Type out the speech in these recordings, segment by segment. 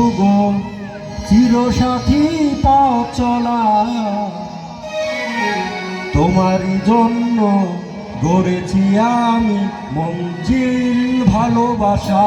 বন্ধু গো চিরসাথী পথ চলা তোমারই জন্য গড়েছি আমি মঞ্জিল ভালোবাসা।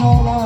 solo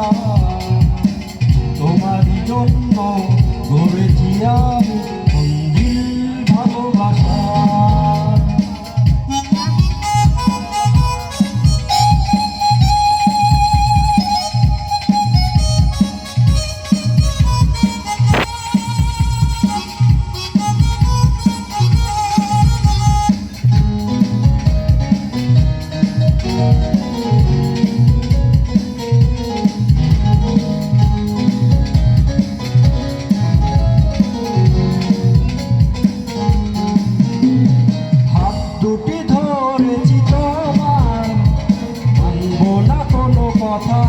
Papa.